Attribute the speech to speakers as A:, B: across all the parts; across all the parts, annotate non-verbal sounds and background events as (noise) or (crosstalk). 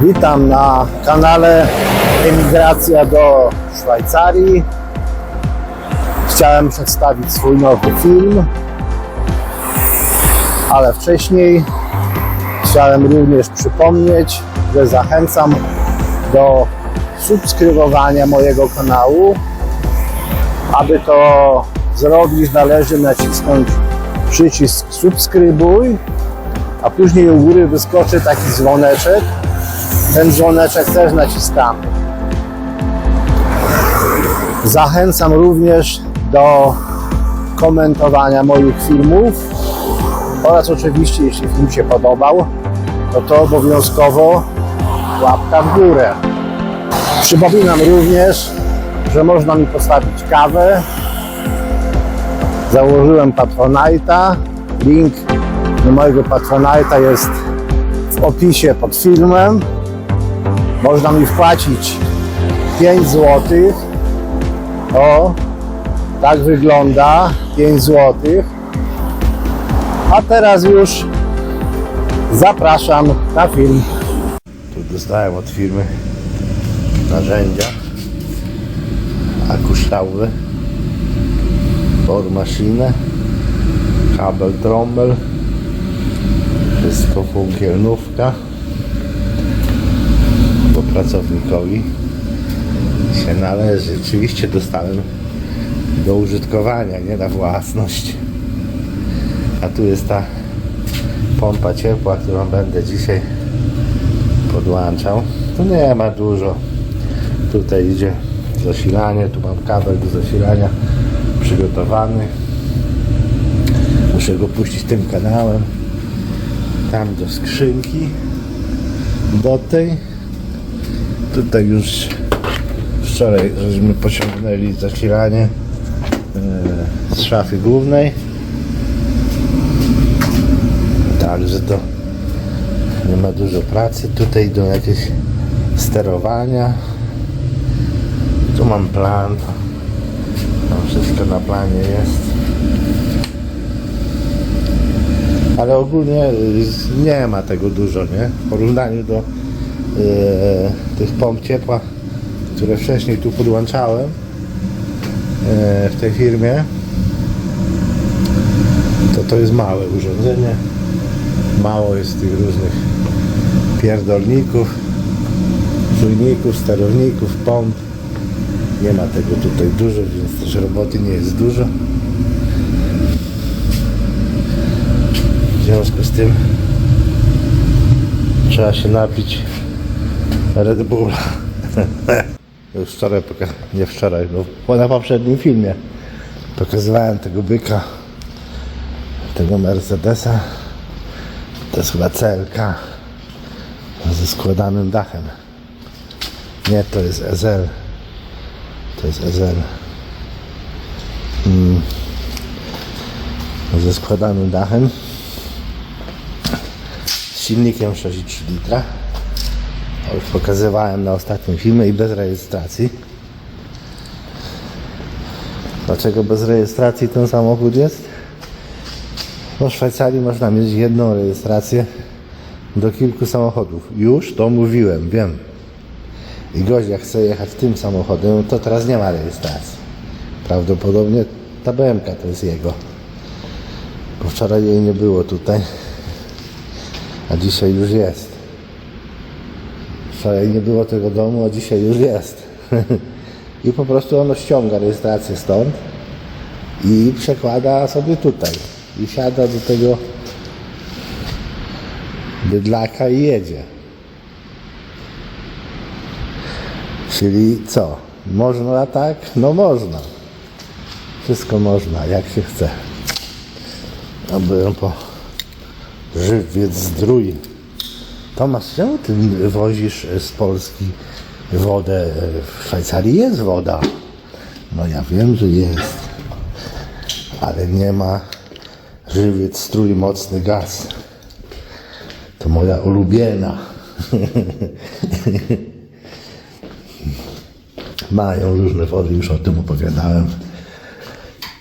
A: Witam na kanale Emigracja do Szwajcarii. Chciałem przedstawić swój nowy film, ale wcześniej chciałem również przypomnieć, że zachęcam do subskrybowania mojego kanału. Aby to zrobić, należy nacisnąć przycisk subskrybuj, a później u góry wyskoczy taki dzwoneczek. Ten dzwoneczek też naciskamy. Zachęcam również do komentowania moich filmów oraz oczywiście, jeśli film się podobał, to to obowiązkowo łapka w górę. Przypominam również, że można mi postawić kawę. Założyłem Patronite'a. Link do mojego Patronite'a jest w opisie pod filmem. Można mi wpłacić 5 zł. O, tak wygląda 5 zł. A teraz już zapraszam na film. Tu dostałem od firmy narzędzia akuształwy bohrmaschinę kabel trąbel wszystko funkielnówka bo pracownikowi się należy. Oczywiście dostałem do użytkowania nie na własność. A tu jest ta pompa ciepła którą będę dzisiaj podłączał. Tu nie ma dużo. Tutaj idzie zasilanie tu mam kabel do zasilania przygotowany muszę go puścić tym kanałem. Tam do skrzynki. Do tej. Tutaj już wczoraj żeśmy pociągnęli zasilanie e, z szafy głównej. Także to nie ma dużo pracy tutaj do jakieś sterowania. Tu mam plan wszystko na planie jest ale ogólnie y, nie ma tego dużo, nie? W porównaniu do e, tych pomp ciepła, które wcześniej tu podłączałem e, w tej firmie, to to jest małe urządzenie. Mało jest tych różnych pierdolników, czujników, sterowników, pomp. Nie ma tego tutaj dużo, więc też roboty nie jest dużo. W związku z tym trzeba się napić Red Bulla. (laughs) Już wczoraj, nie wczoraj, no na poprzednim filmie pokazywałem tego byka, tego Mercedesa. To jest chyba CLK ze składanym dachem. Nie, to jest SL. To jest SL. Mm. Ze składanym dachem. Z silnikiem 6,3 litra. Już pokazywałem na ostatnim filmie i bez rejestracji. Dlaczego bez rejestracji ten samochód jest? No w Szwajcarii można mieć jedną rejestrację do kilku samochodów. Już to mówiłem, wiem. I gość jak chce jechać tym samochodem, to teraz nie ma rejestracji. Prawdopodobnie ta BMK to jest jego. Bo wczoraj jej nie było tutaj, a dzisiaj już jest. Wczoraj nie było tego domu, a dzisiaj już jest. (laughs) I po prostu ono ściąga rejestrację stąd i przekłada sobie tutaj. I siada do tego bydlaka i jedzie. Czyli co? Można tak? No można. Wszystko można, jak się chce. A byłem po żywiec zdrój. Tomasz, czemu ty wozisz z Polski wodę? W Szwajcarii jest woda. No ja wiem, że jest. Ale nie ma żywiec strój mocny gaz. To moja ulubiona. (laughs) Mają różne wody, już o tym opowiadałem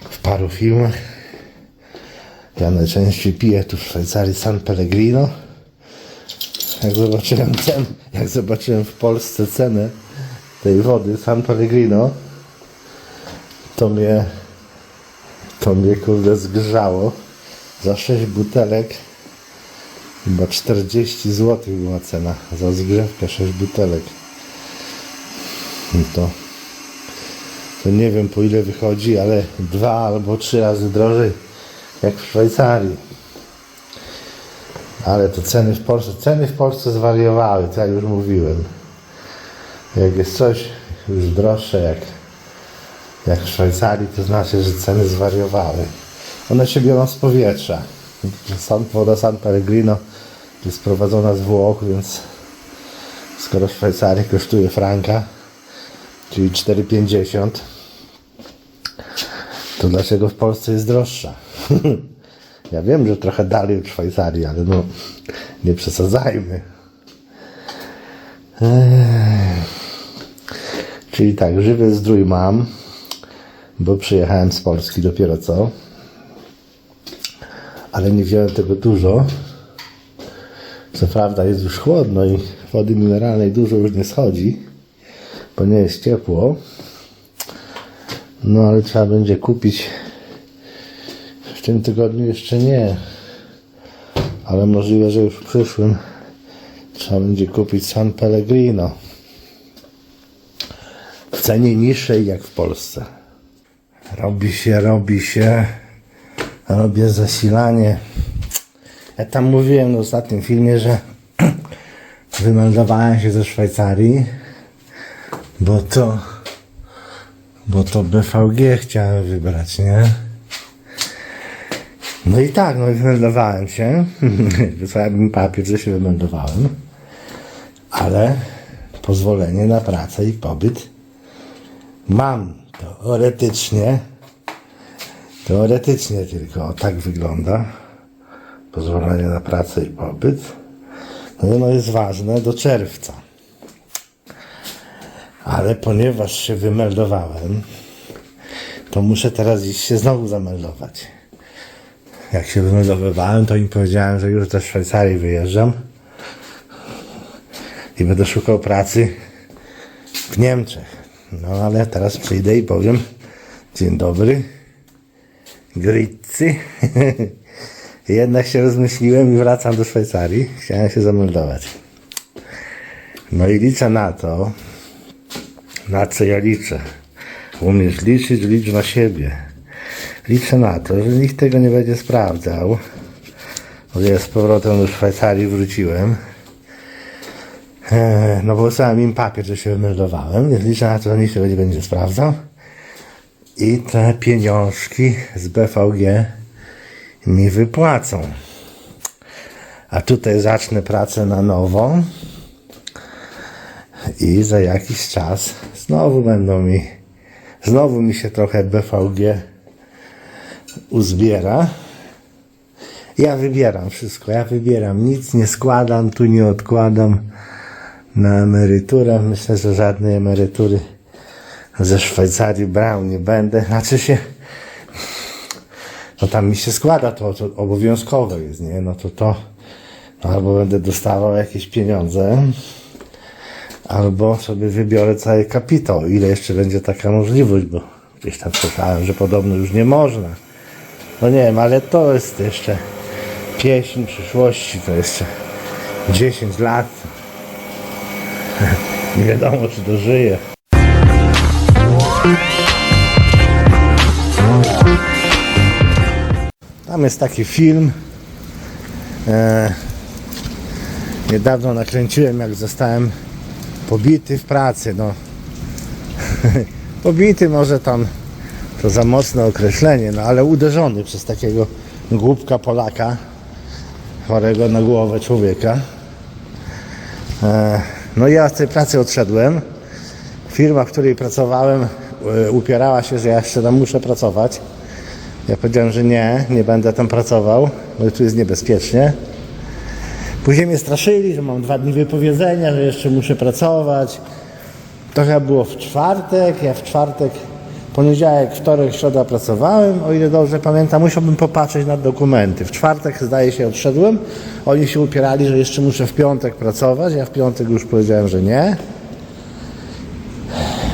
A: w paru filmach. Ja najczęściej piję tu w Szwajcarii San Pellegrino. Jak zobaczyłem cen, jak zobaczyłem w Polsce cenę tej wody San Pellegrino, to mnie, to mnie kurde zgrzało. Za 6 butelek chyba 40 zł była cena za zgrzewkę 6 butelek. To, to nie wiem po ile wychodzi, ale dwa albo trzy razy drożej jak w Szwajcarii. Ale to ceny w Polsce, ceny w Polsce zwariowały, to jak już mówiłem. Jak jest coś już droższe jak, jak w Szwajcarii, to znaczy, że ceny zwariowały. One się biorą z powietrza. San, woda San Pellegrino jest prowadzona z Włoch, więc skoro w Szwajcarii kosztuje franka, czyli 4,50, to dlaczego w Polsce jest droższa? (laughs) ja wiem, że trochę dalej od Szwajcarii, ale no nie przesadzajmy. Ech. Czyli tak, żywy zdrój mam, bo przyjechałem z Polski dopiero co. Ale nie wziąłem tego dużo. Co prawda jest już chłodno i wody mineralnej dużo już nie schodzi, bo nie jest ciepło. No ale trzeba będzie kupić w tym tygodniu jeszcze nie. Ale możliwe, że już w przyszłym trzeba będzie kupić San Pellegrino. W cenie niższej jak w Polsce. Robi się, robi się. Robię zasilanie. Ja tam mówiłem w ostatnim filmie, że (clears throat) wymeldowałem się ze Szwajcarii, bo to bo to BVG chciałem wybrać, nie? No i tak, no wymeldowałem się. (laughs) Wysłałem papier, że się wymeldowałem. Ale pozwolenie na pracę i pobyt mam teoretycznie. Teoretycznie tylko, tak wygląda. Pozwolenie na pracę i pobyt. No i ono jest ważne do czerwca. Ale ponieważ się wymeldowałem, to muszę teraz iść się znowu zameldować. Jak się wymeldowywałem, to im powiedziałem, że już do Szwajcarii wyjeżdżam i będę szukał pracy w Niemczech. No ale teraz przyjdę i powiem dzień dobry, Gritzy. (laughs) Jednak się rozmyśliłem i wracam do Szwajcarii. Chciałem się zameldować. No i liczę na to, na co ja liczę. Umiesz liczyć, licz na siebie. Liczę na to, że nikt tego nie będzie sprawdzał. Bo ja z powrotem do Szwajcarii wróciłem. Eee, No bo wysłałem im papier, że się wymeldowałem, więc liczę na to, że nikt tego nie będzie sprawdzał. I te pieniążki z BVG mi wypłacą. A tutaj zacznę pracę na nowo i za jakiś czas znowu będą mi, znowu mi się trochę BVG uzbiera. Ja wybieram wszystko, ja wybieram, nic nie składam, tu nie odkładam na emeryturę. Myślę, że żadnej emerytury ze Szwajcarii brał nie będę. Znaczy się, no tam mi się składa, to, to obowiązkowe jest, nie? No to to, no albo będę dostawał jakieś pieniądze, albo sobie wybiorę cały kapitał, ile jeszcze będzie taka możliwość, bo gdzieś tam słyszałem, że podobno już nie można. No nie wiem, ale to jest jeszcze pieśń przyszłości, to jeszcze 10 lat. (laughs) Nie wiadomo, czy dożyję. Tam jest taki film. E, niedawno nakręciłem, jak zostałem pobity w pracy. No. (laughs) pobity może tam to za mocne określenie, no ale uderzony przez takiego głupka Polaka, chorego na głowę człowieka. E, no ja z tej pracy odszedłem. Firma, w której pracowałem, e, upierała się, że ja jeszcze tam muszę pracować. Ja powiedziałem, że nie, nie będę tam pracował, bo tu jest niebezpiecznie. Później mnie straszyli, że mam dwa dni wypowiedzenia, że jeszcze muszę pracować. To chyba było w czwartek, ja w czwartek Poniedziałek, wtorek, środa pracowałem, o ile dobrze pamiętam, musiałbym popatrzeć na dokumenty. W czwartek, zdaje się, odszedłem. Oni się upierali, że jeszcze muszę w piątek pracować. Ja w piątek już powiedziałem, że nie.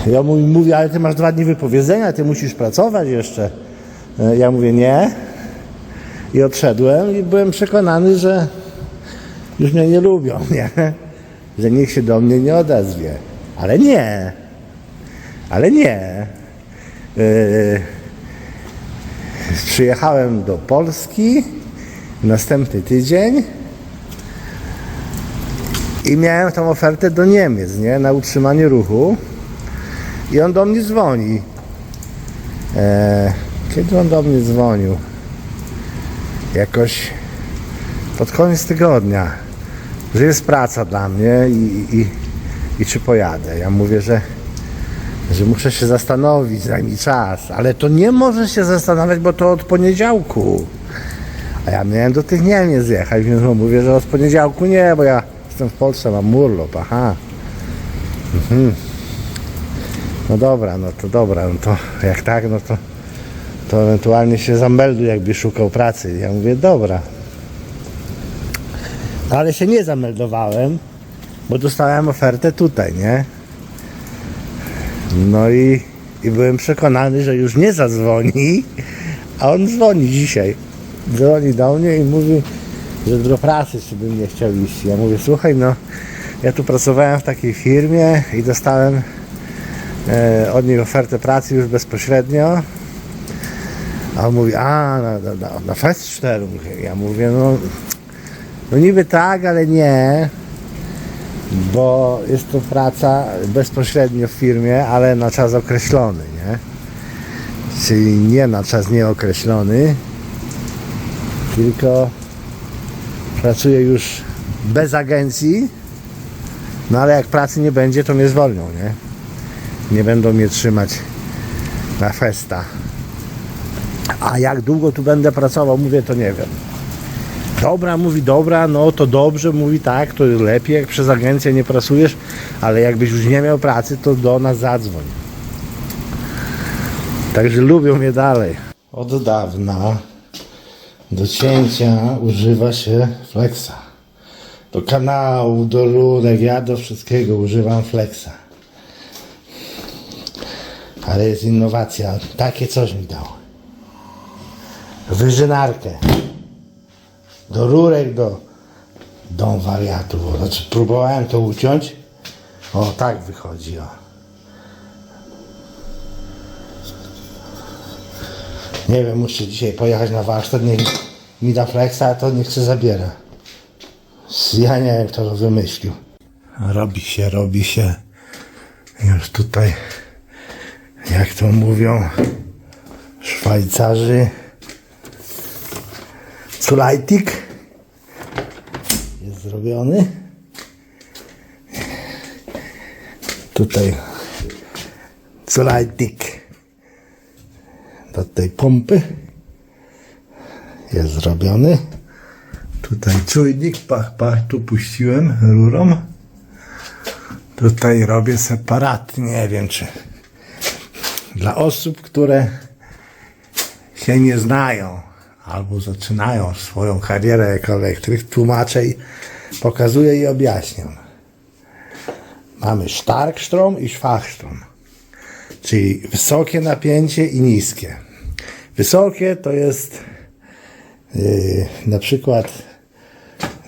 A: Ja mu mówię, ale ty masz dwa dni wypowiedzenia, ty musisz pracować jeszcze. E, Ja mówię, nie. I odszedłem i byłem przekonany, że już mnie nie lubią, (laughs) nie? Że nikt się do mnie nie odezwie. Ale nie. Ale nie. Yy, przyjechałem do Polski następny tydzień i miałem tą ofertę do Niemiec, nie? Na utrzymanie ruchu. I on do mnie dzwoni. E, kiedy on do mnie dzwonił? Jakoś pod koniec tygodnia, że jest praca dla mnie i, i, i czy pojadę. Ja mówię, że, że muszę się zastanowić, daj czas, ale to nie może się zastanawiać, bo to od poniedziałku. A ja miałem do tych Niemiec jechać, więc mówię, że od poniedziałku nie, bo ja jestem w Polsce, mam urlop, aha. Mhm. No dobra, no to dobra, no to jak tak, no to, to ewentualnie się zamelduj, jakby szukał pracy. Ja mówię, dobra. Ale się nie zameldowałem, bo dostałem ofertę tutaj, nie? No i, i byłem przekonany, że już nie zadzwoni, a on dzwoni dzisiaj. Dzwoni do mnie i mówi, że do pracy czy bym nie chciał iść. Ja mówię, słuchaj, no ja tu pracowałem w takiej firmie i dostałem e, od nich ofertę pracy już bezpośrednio. A on mówi, a na, na, na, na Feststellung. Ja mówię, no, no niby tak, ale nie, bo jest to praca bezpośrednio w firmie, ale na czas określony, nie? Czyli nie na czas nieokreślony, tylko pracuję już bez agencji, no ale jak pracy nie będzie, to mnie zwolnią, nie? Nie będą mnie trzymać na festa. A jak długo tu będę pracował, mówię, to nie wiem. Dobra, mówi dobra, no to dobrze, mówi tak, to lepiej jak przez agencję nie pracujesz, ale jakbyś już nie miał pracy, to do nas zadzwoń. Także lubią mnie dalej. Od dawna do cięcia używa się flexa. Do kanału, do rurek, ja do wszystkiego używam flexa. Ale jest innowacja. Takie coś mi dał. Wyżynarkę. Do rurek, do dom wariatów. Znaczy, próbowałem to uciąć. O, tak wychodzi. O. Nie wiem, muszę dzisiaj pojechać na warsztat. Niech mi da flexa, a to niech się zabiera. Ja nie wiem, kto to wymyślił. Robi się, robi się. Już tutaj, jak to mówią, Szwajcarzy. Culajtik jest zrobiony. Tutaj Culajtik do tej pompy jest zrobiony. Tutaj czujnik, pach, pach, tu puściłem rurą. Tutaj robię separatnie, nie wiem czy dla osób, które się nie znają albo zaczynają swoją karierę jako elektryk, tłumaczę i pokazuję i objaśniam. Mamy Starkstrom i Schwachstrom, czyli wysokie napięcie i niskie. Wysokie to jest yy, na przykład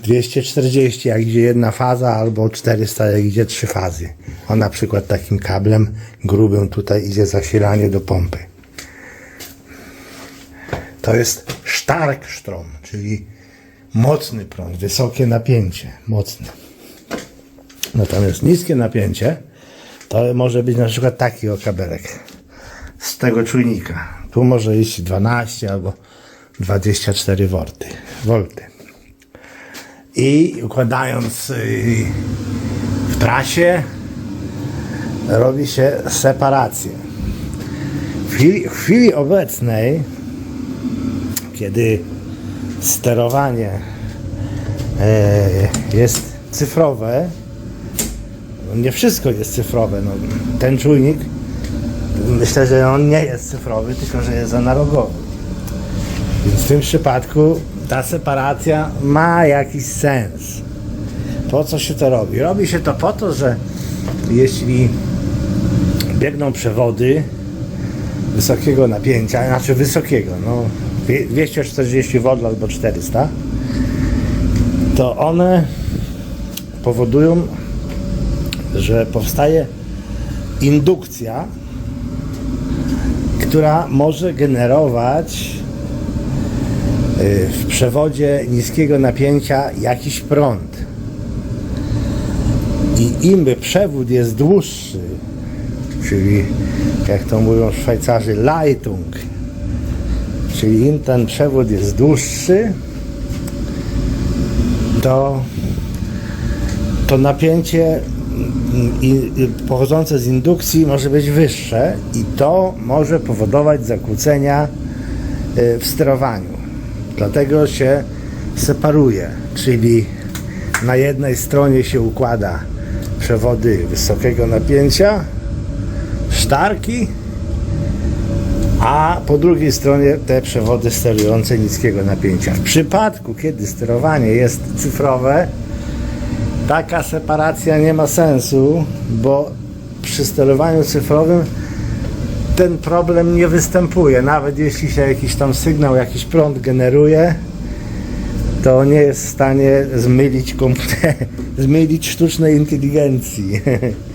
A: 240, jak idzie jedna faza, albo 400, jak idzie trzy fazy. A na przykład takim kablem grubym tutaj idzie zasilanie do pompy. To jest Starkstrom, czyli mocny prąd, wysokie napięcie, mocne. Natomiast niskie napięcie to może być na przykład taki o kabelek z tego czujnika. Tu może iść 12 albo 24 V. I układając y, w trasie robi się separację. W chwili, w chwili obecnej kiedy sterowanie e, jest cyfrowe, nie wszystko jest cyfrowe. No, ten czujnik myślę, że on nie jest cyfrowy, tylko że jest analogowy. Więc w tym przypadku ta separacja ma jakiś sens. Po co się to robi? Robi się to po to, że jeśli biegną przewody wysokiego napięcia, znaczy wysokiego, no 240 V albo 400, to one powodują, że powstaje indukcja, która może generować y, w przewodzie niskiego napięcia jakiś prąd. I im przewód jest dłuższy, czyli jak to mówią Szwajcarzy, Leitung, czyli im ten przewód jest dłuższy, to, to napięcie pochodzące z indukcji może być wyższe i to może powodować zakłócenia y, w sterowaniu. Dlatego się separuje, czyli na jednej stronie się układa przewody wysokiego napięcia, sztarki, a po drugiej stronie te przewody sterujące niskiego napięcia. W przypadku, kiedy sterowanie jest cyfrowe, taka separacja nie ma sensu, bo przy sterowaniu cyfrowym ten problem nie występuje. Nawet jeśli się jakiś tam sygnał, jakiś prąd generuje, to nie jest w stanie zmylić (laughs) zmylić sztucznej inteligencji.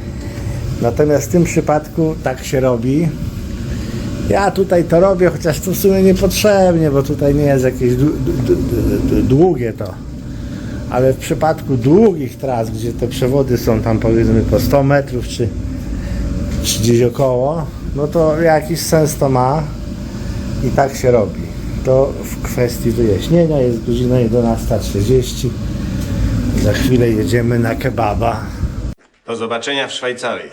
A: (laughs) Natomiast w tym przypadku tak się robi. Ja tutaj to robię, chociaż to w sumie niepotrzebnie, bo tutaj nie jest jakieś dłu- dłu- dłu- długie to. Ale w przypadku długich tras, gdzie te przewody są tam powiedzmy po 100 metrów czy, czy gdzieś około, no to jakiś sens to ma i tak się robi. To w kwestii wyjaśnienia jest godzina 11.30. Za chwilę jedziemy na kebaba.
B: Do zobaczenia w Szwajcarii.